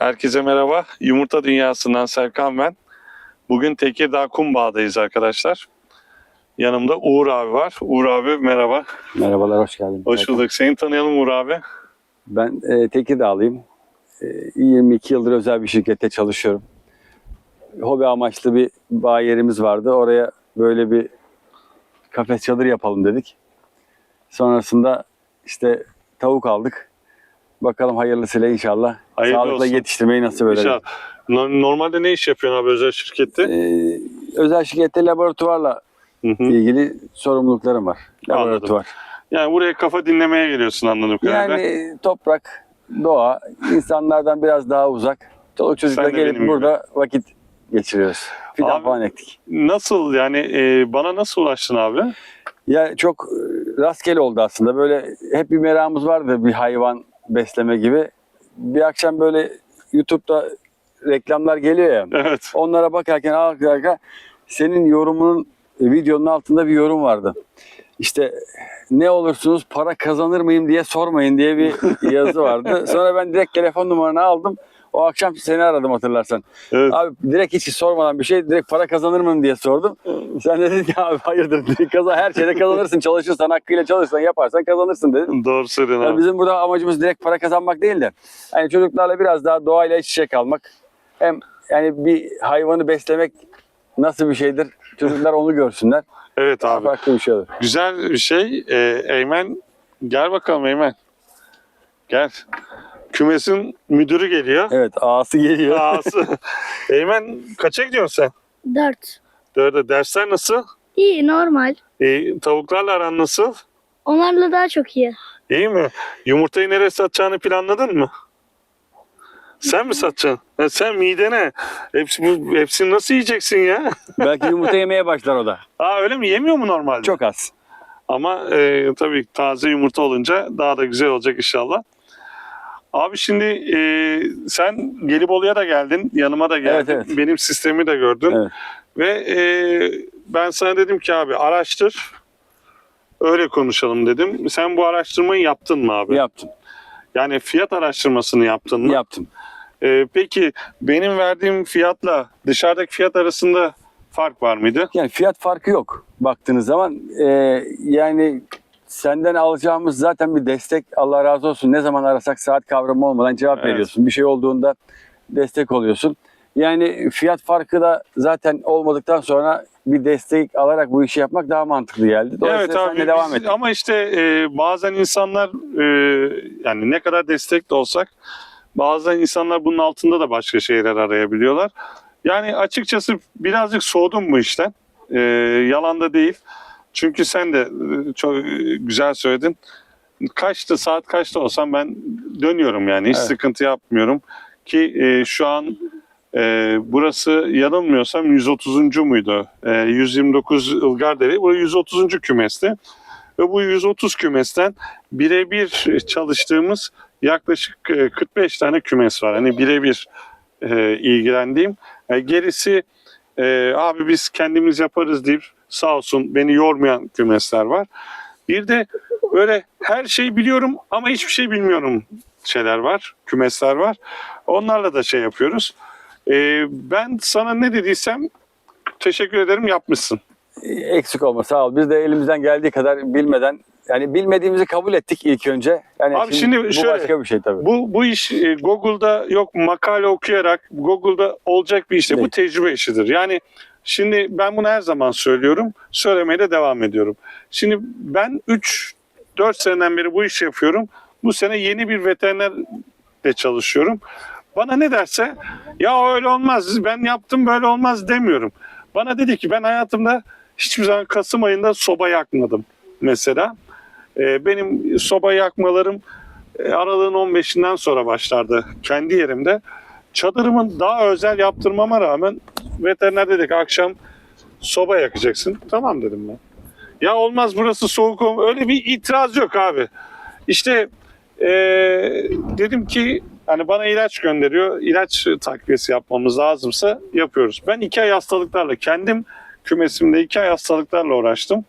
Herkese merhaba. Yumurta Dünyası'ndan Serkan ben. Bugün Tekirdağ Kumbağa'dayız arkadaşlar. Yanımda Uğur abi var. Uğur abi merhaba. Merhabalar, hoş geldin. Hoş bulduk. Seni tanıyalım Uğur abi. Ben e, Tekirdağlıyım. E, 22 yıldır özel bir şirkette çalışıyorum. Hobi amaçlı bir bağ yerimiz vardı. Oraya böyle bir kafes çadır yapalım dedik. Sonrasında işte tavuk aldık. Bakalım hayırlısıyla inşallah. Hayırlı Sağlıkla olsun. yetiştirmeyi nasip. No- Normalde ne iş yapıyorsun abi özel şirkette? E, özel şirkette laboratuvarla Hı hı. ilgili sorumluluklarım var. Anladım. Laboratuvar. Yani buraya kafa dinlemeye geliyorsun anladığım kadarıyla. Yani toprak, doğa, insanlardan biraz daha uzak. Çoluk çocukla gelip burada vakit geçiriyoruz. Fidan Abi- falan ektik. Nasıl yani e, bana nasıl ulaştın abi? Ya çok e, rastgele oldu aslında. Böyle hep bir merakımız vardı bir hayvan besleme gibi. Bir akşam böyle YouTube'da reklamlar geliyor ya. Evet. Onlara bakarken arka senin yorumunun e, videonun altında bir yorum vardı. İşte ne olursunuz para kazanır mıyım diye sormayın diye bir yazı vardı. Sonra ben direkt telefon numaranı aldım. O akşam seni aradım hatırlarsan. Evet. Abi direkt hiç sormadan bir şey direkt para kazanır mıyım diye sordum. Sen de dedin ki abi hayırdır direkt kazan, her şeyde kazanırsın çalışırsan hakkıyla çalışırsan yaparsan kazanırsın dedin. Doğru söylüyorsun Yani abi. bizim burada amacımız direkt para kazanmak değil de hani çocuklarla biraz daha doğayla iç içe kalmak. Hem yani bir hayvanı beslemek nasıl bir şeydir? Çocuklar onu görsünler. Evet Daha abi. farklı bir şey olur. Güzel bir şey. Ee, Eymen gel bakalım Eymen. Gel. Kümesin müdürü geliyor. Evet ağası geliyor. Ağası. Eymen kaça gidiyorsun sen? Dört. Dörde. Dersler nasıl? İyi normal. Ee, tavuklarla aran nasıl? Onlarla daha çok iyi. İyi mi? Yumurtayı nereye satacağını planladın mı? Sen mi satacaksın? Ya sen midene. Hepsi, bu, hepsini nasıl yiyeceksin ya? Belki yumurta yemeye başlar o da. Aa öyle mi? Yemiyor mu normalde? Çok az. Ama e, tabii taze yumurta olunca daha da güzel olacak inşallah. Abi şimdi e, sen Gelibolu'ya da geldin, yanıma da geldin. Evet, evet. Benim sistemi de gördün. Evet. Ve e, ben sana dedim ki abi araştır, öyle konuşalım dedim. Sen bu araştırmayı yaptın mı abi? Yaptım. Yani fiyat araştırmasını yaptın mı? Yaptım. E, peki benim verdiğim fiyatla dışarıdaki fiyat arasında fark var mıydı? Yani fiyat farkı yok baktığınız zaman. Ee, yani senden alacağımız zaten bir destek. Allah razı olsun. Ne zaman arasak saat kavramı olmadan cevap Evet. veriyorsun. Bir şey olduğunda destek oluyorsun. Yani fiyat farkı da zaten olmadıktan sonra bir destek alarak bu işi yapmak daha mantıklı geldi. Evet Dolayısıyla abi sen de devam et. ama işte e, bazen insanlar e, yani ne kadar destek de olsak bazen insanlar bunun altında da başka şeyler arayabiliyorlar. Yani açıkçası birazcık soğudum bu işten. E, yalan da değil. Çünkü sen de e, çok e, güzel söyledin. Kaçta saat kaçta olsam ben dönüyorum yani hiç Evet. sıkıntı yapmıyorum ki e, şu an e, burası yanılmıyorsam 130. muydu? E, 129 Ilgardere. Bu 130. kümesti. Ve bu 130 kümesten birebir çalıştığımız yaklaşık e, 45 tane kümes var. Hani birebir e, ilgilendiğim. E, gerisi e, abi biz kendimiz yaparız deyip sağ olsun beni yormayan kümesler var. Bir de böyle her şeyi biliyorum ama hiçbir şey bilmiyorum şeyler var, kümesler var. Onlarla da şey yapıyoruz. E, ben sana ne dediysem teşekkür ederim yapmışsın. Eksik olma sağ ol. Biz de elimizden geldiği kadar bilmeden yani bilmediğimizi kabul ettik ilk önce. Yani Abi şimdi bu şöyle, başka bir şey tabii. Bu bu iş e, Google'da yok makale okuyarak Google'da olacak bir iş değil. Bu tecrübe işidir. Yani şimdi ben bunu her zaman söylüyorum. Söylemeye de devam ediyorum. Şimdi ben 3 4 seneden beri bu işi yapıyorum. Bu sene yeni bir veterinerle çalışıyorum. Bana ne derse ya öyle olmaz ben yaptım böyle olmaz demiyorum. Bana dedi ki ben hayatımda hiçbir zaman Kasım ayında soba yakmadım mesela. Ee, benim soba yakmalarım e, aralığın 15'inden sonra başlardı kendi yerimde. Çadırımın daha özel yaptırmama rağmen veteriner dedi ki akşam soba yakacaksın. Tamam dedim ben. Ya olmaz burası soğuk olma. Öyle bir itiraz yok abi. İşte e, dedim ki hani bana ilaç gönderiyor. İlaç takviyesi yapmamız lazımsa yapıyoruz. Ben iki ay hastalıklarla kendim kümesimde iki ay hastalıklarla uğraştım.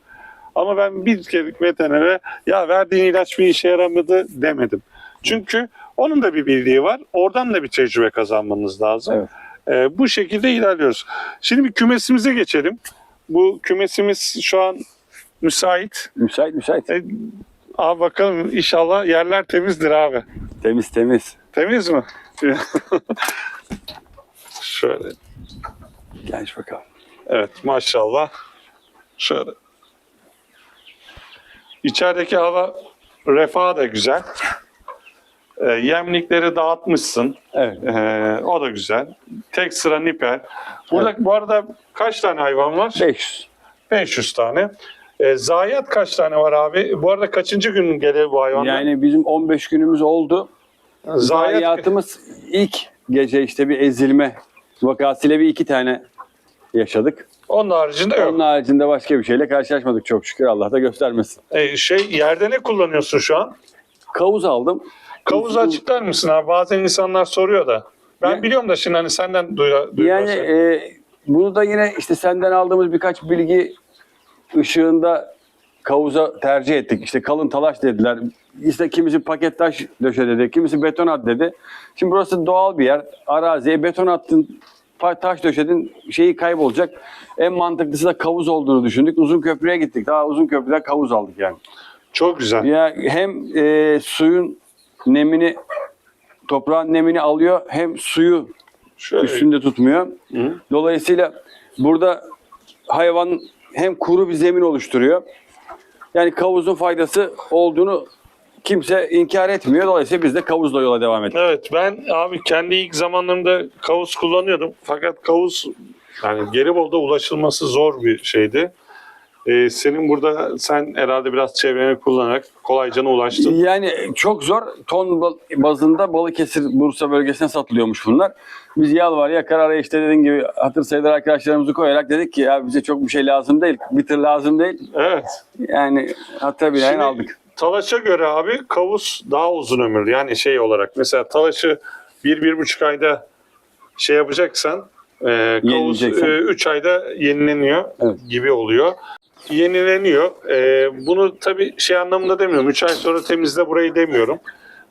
Ama ben bir kere veterinere ya verdiğin ilaç bir işe yaramadı demedim. Çünkü Onun da bir bildiği var. Oradan da bir tecrübe kazanmanız lazım. Evet. Ee, bu şekilde ilerliyoruz. Şimdi bir kümesimize geçelim. Bu kümesimiz şu an müsait. Müsait müsait. E, abi bakalım inşallah yerler temizdir abi. Temiz temiz. Temiz mi? Şöyle. Gel bakalım. Evet maşallah. Şöyle. İçerideki hava refah da güzel. Ee, yemlikleri dağıtmışsın. Evet. Ee, o da güzel. Tek sıra niper. Burada bu arada kaç tane hayvan var? 500. 500 tane. Ee, zayiat kaç tane var abi? Bu arada kaçıncı gün gelir bu hayvanlar? Yani bizim 15 günümüz oldu. zayiat Zayiatımız ilk gece işte bir ezilme vakasıyla bir iki tane yaşadık. onun haricinde yok. Onun haricinde başka bir şeyle karşılaşmadık çok şükür. Allah da göstermesin. Ee, şey yerde ne kullanıyorsun şu an? Kavuz aldım. Kavuzu açıklar mısın abi? Bazen insanlar soruyor da. Ben Ya- biliyorum da şimdi hani senden duya, duyuyorum. Yani e, bunu da yine işte senden aldığımız birkaç bilgi ışığında kavuza tercih ettik. İşte kalın talaş dediler. İşte kimisi paket taş döşe dedi. Kimisi beton at dedi. Şimdi burası doğal bir yer. Araziye beton attın, taş döşedin şeyi kaybolacak. En mantıklısı da kavuz olduğunu düşündük. Uzun köprüye gittik. Daha uzun köprüden kavuz aldık yani. Çok güzel. Ya hem e, suyun nemini toprağın nemini alıyor hem suyu Şöyle. üstünde tutmuyor. Hı. Dolayısıyla burada hayvan hem kuru bir zemin oluşturuyor. Yani kavuzun faydası olduğunu kimse inkar etmiyor. Dolayısıyla biz de kavuzla yola devam ettik. Evet ben abi kendi ilk zamanlarımda kavus kullanıyordum. Fakat kavus yani Geribol'da ulaşılması zor bir şeydi. Ee, senin burada sen herhalde biraz çevreni kullanarak kolayca ulaştın. Yani çok zor. Ton bazında Balıkesir, Bursa bölgesine satılıyormuş bunlar. Biz yalvar yakar araya işte dediğin gibi hatır sayılır arkadaşlarımızı koyarak dedik ki ya bize çok bir şey lazım değil. Bir tır lazım değil. Evet. Yani hatta binaen Şimdi aldık. Talaş'a göre abi kavus daha uzun ömürlü. Yani şey olarak mesela Talaş'ı bir, bir buçuk ayda şey yapacaksan e, kavus Yenileyeceksen. 3 ayda yenileniyor Evet. gibi oluyor. Yenileniyor. E, bunu tabii şey anlamında demiyorum. 3 ay sonra temizle burayı demiyorum.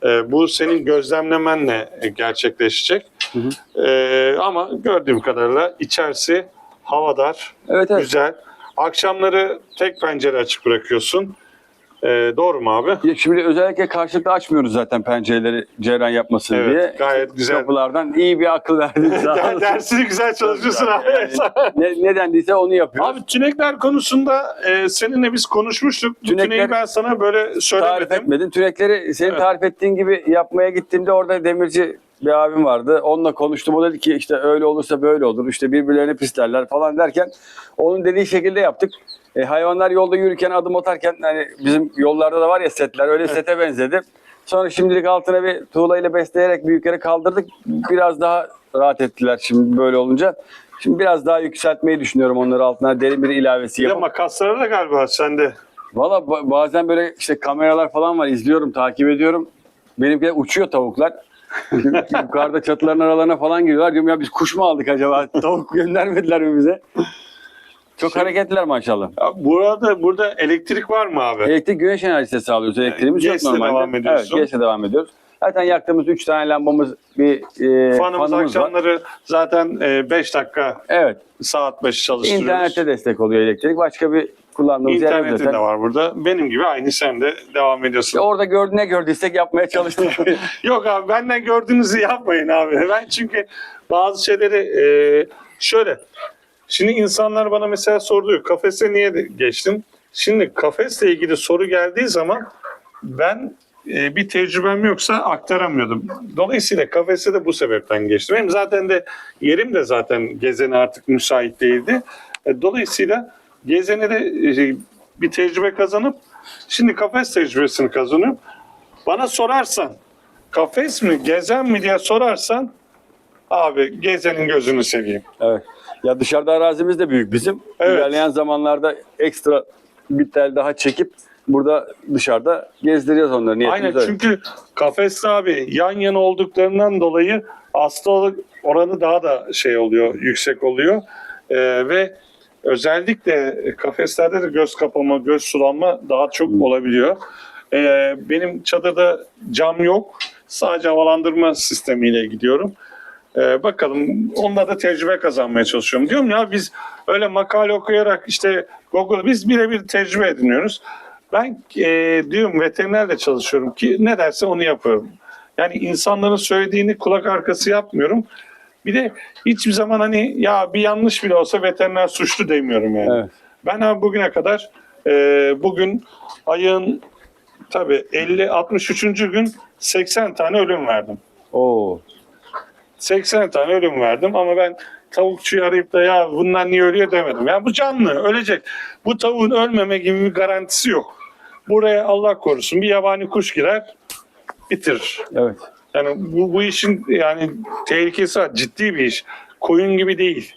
E, bu senin gözlemlemenle gerçekleşecek. E, ama gördüğüm kadarıyla içerisi havadar, Evet evet. güzel. Akşamları tek pencere açık bırakıyorsun. E, doğru mu abi? Ya Şimdi özellikle karşılıklı açmıyoruz zaten pencereleri ceryan yapmasın Evet, diye. gayet güzel. Kapılardan iyi bir akıl olun. Dersini güzel çalışıyorsun abi. Yani ne, ne dendiyse onu yapıyoruz. Abi tünekler konusunda e, seninle biz konuşmuştuk. Tünekler- tüneyi ben sana böyle tarif söylemedim. etmedin. Tünekleri senin Evet. tarif ettiğin gibi yapmaya gittiğimde orada demirci bir abim vardı. Onunla konuştum. O dedi ki işte öyle olursa böyle olur. İşte birbirlerine pislerler falan derken onun dediği şekilde yaptık. E, hayvanlar yolda yürürken adım atarken hani bizim yollarda da var ya setler öyle sete benzedi. Sonra şimdilik altına bir tuğlayla besleyerek büyükleri kaldırdık. Biraz daha rahat ettiler şimdi böyle olunca. Şimdi biraz daha yükseltmeyi düşünüyorum onları altına derin bir ilavesi yapıp. makasları da galiba sende. Valla ba- bazen böyle işte kameralar falan var izliyorum takip ediyorum. Benimkiler uçuyor tavuklar. Yukarıda çatıların aralarına falan giriyorlar. Diyorum ya biz kuş mu aldık acaba? Tavuk göndermediler mi bize? Çok Şey- hareketliler maşallah. Ya burada burada elektrik var mı abi? Elektrik güneş enerjisi sağlıyoruz. Elektriğimiz yok Gezle normalde. devam ediyorsun. Evet, gezle devam ediyoruz. Zaten yaktığımız 3 tane lambamız bir e, Fanımız fanımız var. akşamları zaten 5 dakika Evet. saat başı çalıştırıyoruz. İnternete destek oluyor elektrik. Başka bir kullandığımız yer yok İnternetin zaten. de var burada. Benim gibi aynı sen de devam ediyorsun. İşte orada gördü ne gördüysek yapmaya çalıştık. Yok abi benden gördüğünüzü yapmayın abi. Ben çünkü bazı şeyleri e, şöyle. Şimdi insanlar bana mesela soruyor kafese niye geçtin? Şimdi kafesle ilgili soru geldiği zaman ben e, bir tecrübem yoksa aktaramıyordum. Dolayısıyla kafese de bu sebepten geçtim. Benim zaten de yerim de zaten gezene artık müsait değildi. E, dolayısıyla gezene de e, bir tecrübe kazanıp şimdi kafes tecrübesini kazanıyorum. Bana sorarsan kafes mi gezen mi diye sorarsan abi gezenin gözünü seveyim. Evet. Ya dışarıda arazimiz de büyük bizim. Evet. İlerleyen zamanlarda ekstra bir tel daha çekip burada dışarıda gezdiriyoruz onları. Niyetimiz Aynen öyle. çünkü kafeste abi yan yana olduklarından dolayı hastalık oranı daha da şey oluyor, yüksek oluyor. Ee, ve özellikle kafeslerde de göz kapama, göz sulanma daha çok olabiliyor. Ee, benim çadırda cam yok. Sadece havalandırma sistemiyle gidiyorum. Ee, bakalım onunla da tecrübe kazanmaya çalışıyorum. Diyorum ya biz öyle makale okuyarak işte Google biz birebir tecrübe ediniyoruz. Ben e, diyorum veterinerle çalışıyorum ki ne derse onu yapıyorum. Yani insanların söylediğini kulak arkası yapmıyorum. Bir de hiçbir zaman hani ya bir yanlış bile olsa veteriner suçlu demiyorum yani. Evet. Ben abi bugüne kadar e, bugün ayın tabii 50-63. gün 80 tane ölüm verdim. Oo. 80 tane ölüm verdim ama ben tavukçuyu arayıp da ya bunlar niye ölüyor demedim. Ya bu canlı ölecek. Bu tavuğun ölmeme gibi bir garantisi yok. Buraya Allah korusun bir yabani kuş girer bitirir. Evet. Yani bu, bu işin yani tehlikesi var. Ciddi bir iş. Koyun gibi değil.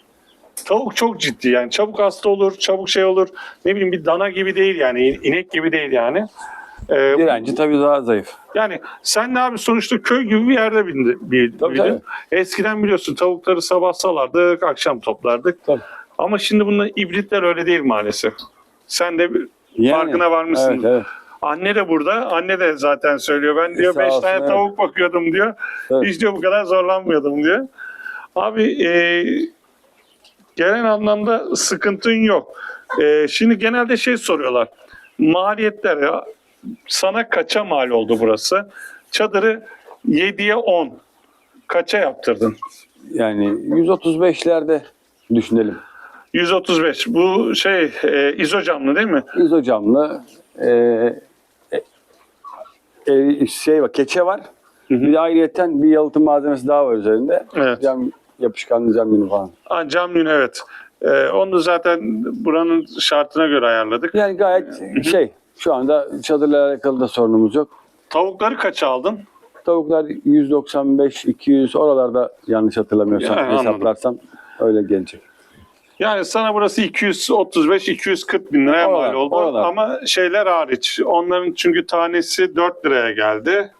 Tavuk çok ciddi yani. Çabuk hasta olur, çabuk şey olur. Ne bileyim bir dana gibi değil yani. inek gibi değil yani. Ee, Direnci tabii daha zayıf. yani sen ne abi sonuçta köy gibi bir yerde bindi, bir, Tabii, büyüdün. Eskiden biliyorsun tavukları sabah salardık, akşam toplardık. Tabii. Ama şimdi bunlar ibritler öyle değil maalesef. Sen de bir- Yani, farkına varmışsın. Evet, evet. Anne de burada. Anne de zaten söylüyor. Ben diyor Sağ 5 olsun, tane evet. tavuk bakıyordum diyor. Evet. Hiç diyor bu kadar zorlanmıyordum diyor. Abi e, genel anlamda sıkıntın yok. E, şimdi genelde şey soruyorlar. Maliyetler ya. Sana kaça mal oldu burası? Çadırı 7'ye 10. Kaça yaptırdın? Yani 135'lerde düşünelim. 135. Bu şey e, izocamlı değil mi? İzocamlı e, e, e, şey var, keçe var. Hı hı. Bir de ayrıyeten bir yalıtım malzemesi daha var üzerinde. Evet. Cam, yapışkanlı cam yünü falan. Ha, cam yün evet. E, onu zaten buranın şartına göre ayarladık. Yani gayet şey şu anda çadırla alakalı da sorunumuz yok. Tavukları kaça aldın? Tavuklar 195 200 oralarda yanlış hatırlamıyorsam Yani anladım. hesaplarsam öyle gelecek. Yani sana burası 235-240 bin liraya Oralar, mal oldu. oralar. Ama şeyler hariç. Onların çünkü tanesi 4 liraya geldi.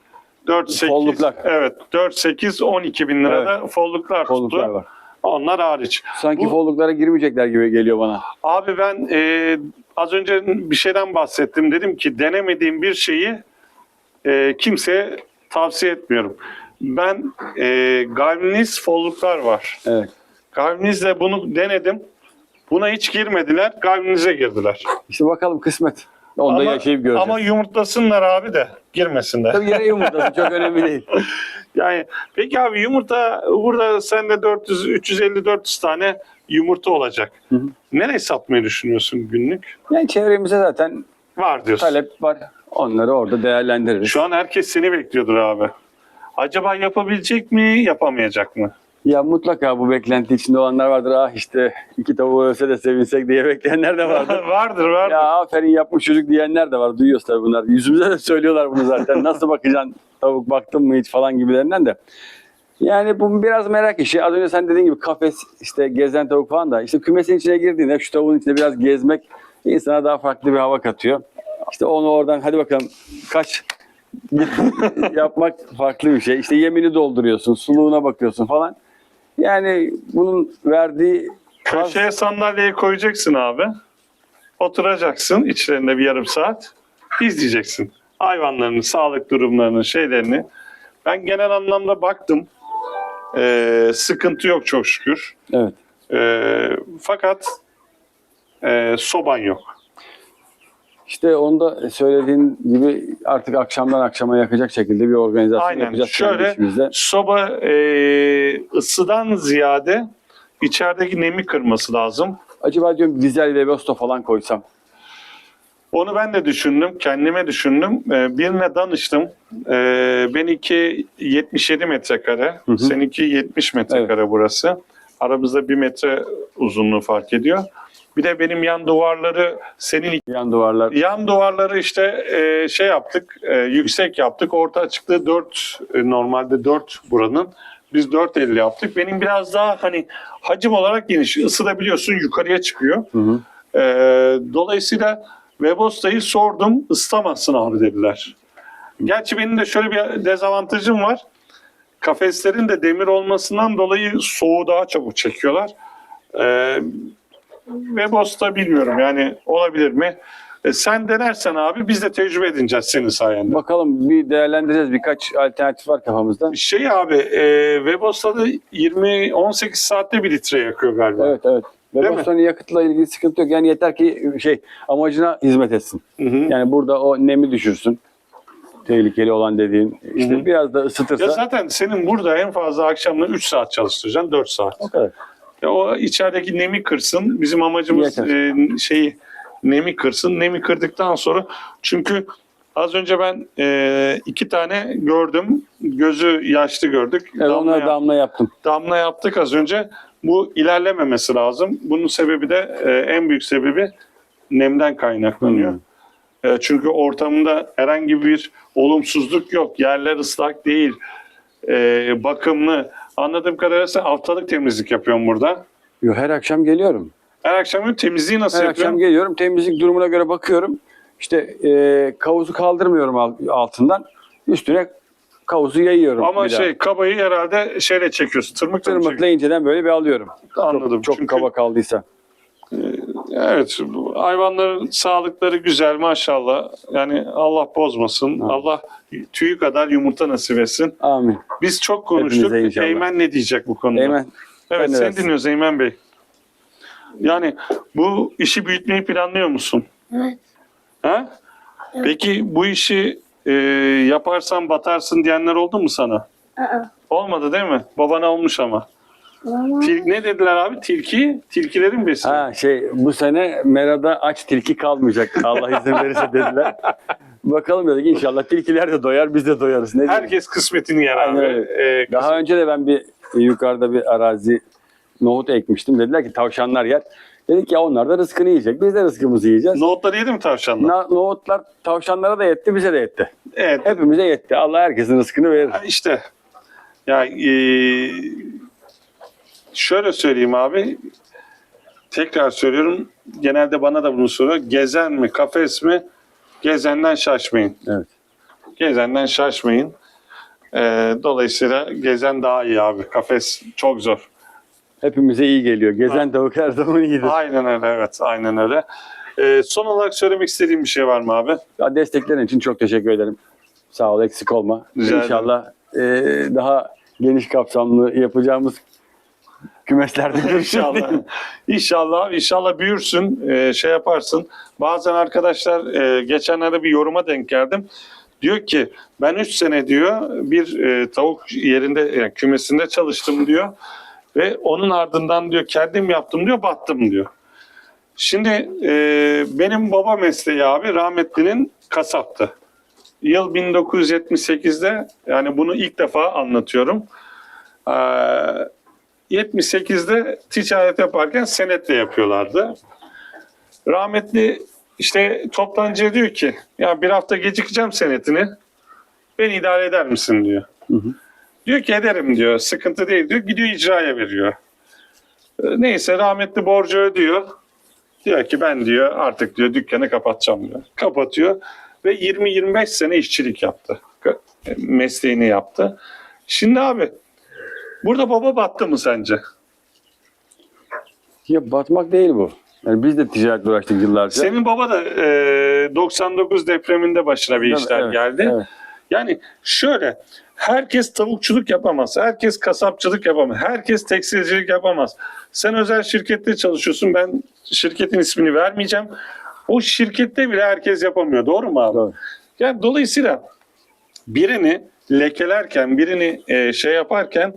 4 8 Folluklar. Evet. 4 8 12 bin lirada folluklar, Kolluklar tuttu. var. Onlar hariç. Sanki Bu- folluklara girmeyecekler gibi geliyor bana. Abi ben e, az önce bir şeyden bahsettim. Dedim ki denemediğim bir şeyi e, kimseye tavsiye etmiyorum. Ben e, Galvaniz folluklar var. Evet. Galvanizle bunu denedim. Buna hiç girmediler. Galvanize girdiler. İşte bakalım kısmet. Onda ama, yaşayıp göreceğiz. ama yumurtlasınlar abi de girmesinler. Tabii yine yumurtası çok önemli değil. Yani peki abi yumurta burada sende 400 350 400 tane yumurta olacak. Hı hı. Nereye satmayı düşünüyorsun günlük? Yani çevremizde zaten Var diyorsun. talep var. Onları orada değerlendiririz. Şu an herkes seni bekliyordur abi. Acaba yapabilecek mi, yapamayacak mı? Ya mutlaka bu beklenti içinde olanlar vardır. Ah işte iki tavuğu ölse de sevinsek diye bekleyenler de vardır. vardır, vardır. ya aferin yapmış çocuk diyenler de var. Duyuyoruz tabii bunlar. Yüzümüze de söylüyorlar bunu zaten. Nasıl bakacaksın tavuk baktın mı hiç falan gibilerinden de. Yani bu biraz merak işi. Az önce sen dediğin gibi kafes işte gezen tavuk falan da işte kümesin içine girdiğinde şu tavuğun içinde biraz gezmek insana daha farklı bir hava katıyor. İşte onu oradan hadi bakalım kaç yapmak farklı bir şey. İşte yemini dolduruyorsun, suluğuna bakıyorsun falan. Yani bunun verdiği Köşeye sandalyeyi koyacaksın abi. Oturacaksın içlerinde bir yarım saat. izleyeceksin. Hayvanların sağlık durumlarını, şeylerini. Ben genel anlamda baktım. Ee, sıkıntı yok çok şükür. evet. Ee, fakat e, soban yok. İşte onda söylediğin gibi artık akşamdan akşama yakacak şekilde bir organizasyon Aynen. yapacağız Şöyle soba e, ısıdan ziyade içerideki nemi kırması lazım. Acaba diyorum dizel ve Vesto falan koysam. Onu ben de düşündüm, kendime düşündüm. Ee, birine danıştım. Ee, benimki 77 metrekare, Hı hı. seninki 70 metrekare burası. Aramızda bir metre uzunluğu fark ediyor. Bir de benim yan duvarları senin Yan duvarlar. yan duvarları işte e, şey yaptık, e, yüksek yaptık. Orta açıklığı 4 e, normalde 4 buranın. Biz 4.50 yaptık. Benim biraz daha hani hacim olarak geniş. Isı da biliyorsun yukarıya çıkıyor. Hı hı. Ee, dolayısıyla Webosta'yı sordum, ıslamazsın abi dediler. Gerçi benim de şöyle bir dezavantajım var. Kafeslerin de demir olmasından dolayı soğuğu daha çabuk çekiyorlar. Ee, Webosta bilmiyorum yani olabilir mi? E, sen denersen abi biz de tecrübe edineceğiz senin sayende. Bakalım bir değerlendireceğiz. Birkaç alternatif var kafamızda. Şey abi e, Webos'ta 20 18 saatte bir litre yakıyor galiba. Evet evet. Ve Değil mi? Boston'un yakıtla ilgili sıkıntı yok. Yani yeter ki şey amacına hizmet etsin. Hı hı. Yani burada o nemi düşürsün. Tehlikeli olan dediğin. işte Hı hı. biraz da ısıtırsa Ya zaten senin burada en fazla akşamları 3 saat çalıştıracaksın, 4 saat. o kadar. Ya o içerideki nemi kırsın. Bizim amacımız Yeter. e, şeyi nemi kırsın. Nemi kırdıktan sonra çünkü az önce ben e, iki tane gördüm. Gözü yaşlı gördük. Evet, onlara yap- damla yaptım. damla yaptık az önce. Bu ilerlememesi lazım. Bunun sebebi de e, en büyük sebebi nemden kaynaklanıyor. E, çünkü ortamında herhangi bir olumsuzluk yok. Yerler ıslak değil. E, bakımlı. Anladığım kadarıyla sen haftalık temizlik yapıyorsun burada. Yo, her akşam geliyorum. Her akşam temizliği nasıl Her yapıyorsun? akşam geliyorum. Temizlik durumuna göre bakıyorum. İşte e, kavuzu kaldırmıyorum al- altından. Üstüne kavuzu yayıyorum. Ama bir daha. şey kabayı herhalde şeyle çekiyorsun. Tırmıkla mı tırmıkla inceden böyle bir alıyorum. çekiyorsun? Anladım. Çok Çünkü- kaba kaldıysa. Evet, bu hayvanların sağlıkları güzel maşallah. Yani Allah bozmasın. Amin. Allah tüyü kadar yumurta nasip etsin. Amin. Biz çok konuştuk. Hepinize inşallah. Eymen ne diyecek bu konuda? Eymen. Evet, sen ne seni dinliyoruz Eymen Bey. Yani bu işi büyütmeyi planlıyor musun? Evet. Ha? Peki bu işi e, yaparsan batarsın diyenler oldu mu sana? Aa. Olmadı değil mi? Babana olmuş ama. Til- ne dediler abi? Tilki? Tilkilerin besi. Ha şey bu sene Mera'da aç tilki kalmayacak. Allah izin verirse dediler. Bakalım dedik inşallah tilkiler de doyar biz de doyarız. Ne diyeyim? Herkes kısmetini yer Aynen abi. öyle. E, Daha önce de ben bir yukarıda bir arazi nohut ekmiştim. Dediler ki tavşanlar yer. Dedik ya onlar da rızkını yiyecek. Biz de rızkımızı yiyeceğiz. Nohutları yedi mi tavşanlar? Na- nohutlar tavşanlara da yetti, bize de yetti. Evet. Hepimize yetti. Allah herkesin rızkını verir. Ha, İşte ya e, şöyle söyleyeyim abi. Tekrar söylüyorum. Genelde bana da bunu soruyor. Gezen mi, kafes mi? Gezenden şaşmayın. Evet. Gezenden şaşmayın. E, dolayısıyla gezen daha iyi abi. Kafes çok zor. Hepimize iyi geliyor. Gezen tavuk her zaman iyidir. Aynen öyle evet. Aynen öyle. E, son olarak söylemek istediğim bir şey var mı abi? Ya desteklerin için çok teşekkür ederim. Sağ ol, eksik olma. Rica ederim. İnşallah e, daha geniş kapsamlı yapacağımız kümeslerde. İnşallah. İnşallah, inşallah büyürsün, e, şey yaparsın. Bazen arkadaşlar e, geçenlerde bir yoruma denk geldim. Diyor ki ben 3 sene diyor bir e, tavuk yerinde yani kümesinde çalıştım diyor. Ve onun ardından diyor kendim yaptım diyor battım diyor. Şimdi e, benim baba mesleği abi rahmetlinin kasaptı. Yıl 1978'de yani bunu ilk defa anlatıyorum. Ee, 78'de ticaret yaparken senetle yapıyorlardı. Rahmetli işte toptancıya diyor ki ya bir hafta gecikeceğim senetini beni idare eder misin diyor. Hı hı. Diyor ki ederim diyor sıkıntı değil diyor gidiyor icraya veriyor. Ee, Neyse rahmetli borcu ödüyor. Diyor ki ben diyor artık diyor dükkanı kapatacağım diyor. Kapatıyor ve 20-25 sene işçilik yaptı. Ka- Mesleğini yaptı. Şimdi abi burada baba battı mı sence? Ya batmak değil bu. Yani biz de ticaretle uğraştık yıllarca. Senin baba da e, 99 depreminde başına bir işler Evet, geldi. evet. Yani şöyle herkes tavukçuluk yapamaz. Herkes kasapçılık yapamaz. Herkes tekstilcilik yapamaz. Sen özel şirkette çalışıyorsun. Ben şirketin ismini vermeyeceğim. O şirkette bile herkes yapamıyor. Doğru mu abi? Doğru. Yani dolayısıyla birini lekelerken, birini e, şey yaparken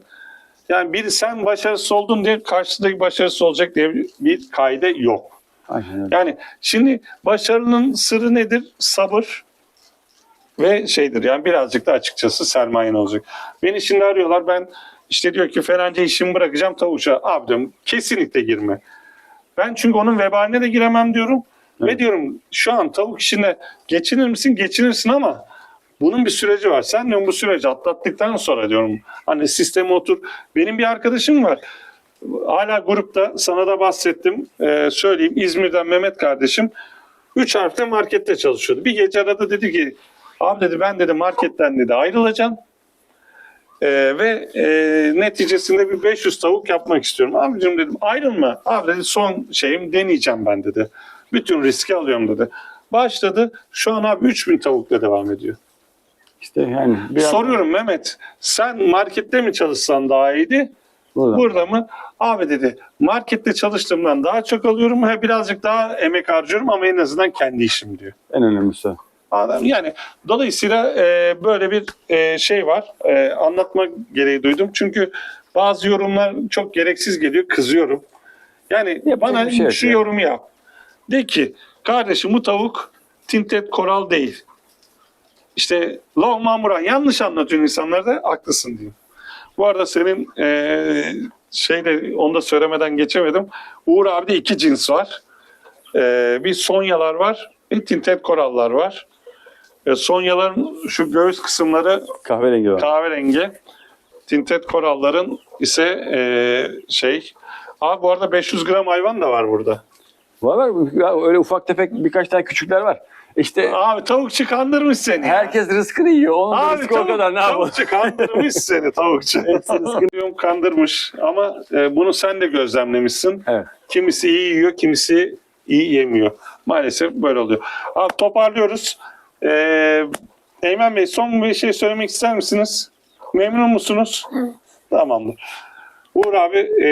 yani bir sen başarısız oldun diye karşıdaki başarısız olacak diye bir, bir kaide yok. Aynen. Yani şimdi başarının sırrı nedir? Sabır ve şeydir yani birazcık da açıkçası sermayen olacak. Beni şimdi arıyorlar ben işte diyor ki falanca işimi bırakacağım tavuşa. Abi diyorum kesinlikle girme. Ben çünkü onun vebaline de giremem diyorum. Ve Evet. diyorum şu an tavuk işinde geçinir misin? Geçinirsin ama bunun bir süreci var. Sen diyorum bu süreci atlattıktan sonra diyorum hani sisteme otur. Benim bir arkadaşım var. Hala grupta sana da bahsettim. Ee, söyleyeyim İzmir'den Mehmet kardeşim. Üç harfte markette çalışıyordu. Bir gece aradı dedi ki abi dedi ben dedi marketten dedi ayrılacağım. Ee, ve e, neticesinde bir 500 tavuk yapmak istiyorum. Abicim dedim ayrılma. Abi dedi son şeyim deneyeceğim ben dedi. Bütün riski alıyorum dedi. Başladı. Şu an abi 3000 tavukla devam ediyor. İşte yani biraz Soruyorum Mehmet. Sen markette mi çalışsan daha iyiydi? buradan. Burada mı? Abi dedi markette çalıştığımdan daha çok alıyorum. He, birazcık daha emek harcıyorum ama en azından kendi işim diyor. en önemlisi. Adam yani dolayısıyla e, böyle bir e, şey var. E, anlatma gereği duydum. Çünkü bazı yorumlar çok gereksiz geliyor. Kızıyorum. Yani Yapacak bana bir şey yok şu ya. yorumu yap. De ki kardeşim bu tavuk tinted koral değil. İşte lav mamuran yanlış anlatıyor insanlar da haklısın diyeyim. Bu arada senin e, şeyde onu da söylemeden geçemedim. Uğur abi de iki cins var. E, bir sonyalar var. Bir tinted korallar var. E, sonyaların şu göğüs kısımları Kahverengi var. kahverengi. Tinted koralların ise e, şey. Abi bu arada 500 gram hayvan da var burada. Var var. Ya öyle ufak tefek birkaç tane küçükler var. İşte Abi tavukçu kandırmış seni. ya. herkes rızkını yiyor. Onun Abi rızkı o tavuk, kadar ne yapalım. tavukçu kandırmış seni tavukçu. Rızkını- kandırmış ama e, bunu sen de gözlemlemişsin. Evet. Kimisi iyi yiyor, kimisi iyi yemiyor. Maalesef böyle oluyor. Abi toparlıyoruz. Ee, Eymen Bey son bir şey söylemek ister misiniz? Memnun musunuz? Tamamdır. Uğur abi e,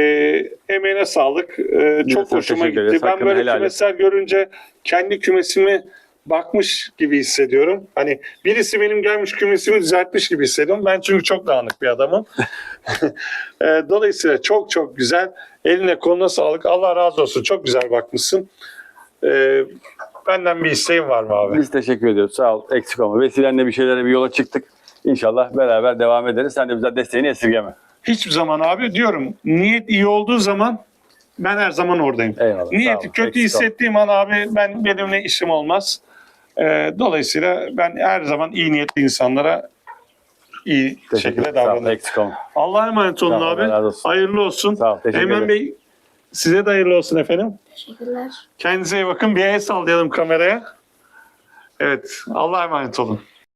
emeğine sağlık. E, çok çok hoşuma teşekkür gitti. ederiz. Ben Hakkını böyle helal et. kümesler görünce kendi kümesimi bakmış gibi hissediyorum. Hani birisi benim gelmiş kümesimi düzeltmiş gibi hissediyorum. Ben çünkü çok dağınık bir adamım. E, Dolayısıyla çok çok güzel. Eline koluna sağlık. Allah razı olsun. Çok güzel bakmışsın. E, benden bir isteğin var mı abi? Biz teşekkür ediyoruz. Sağ ol. Eksik olma. Vesilenle bir şeylere bir yola çıktık. İnşallah beraber devam ederiz. Sen de bize desteğini esirgeme. Hiçbir zaman abi diyorum niyet iyi olduğu zaman ben her zaman oradayım. Eyvallah. Niyeti ol. kötü Eksik hissettiğim an abi ben benimle işim olmaz. Ee, dolayısıyla ben her zaman iyi niyetli insanlara iyi Teşekkür şekilde ederim. Sağ ol. davranırım. Eksik olma. Allah'a emanet olun ol, abi. Olsun. Hayırlı olsun. Sağ ol, teşekkür Eymen ederim. Bey size de hayırlı olsun efendim. Teşekkürler. Kendinize iyi bakın. Bir el sallayalım kameraya. Evet. Allah'a emanet olun.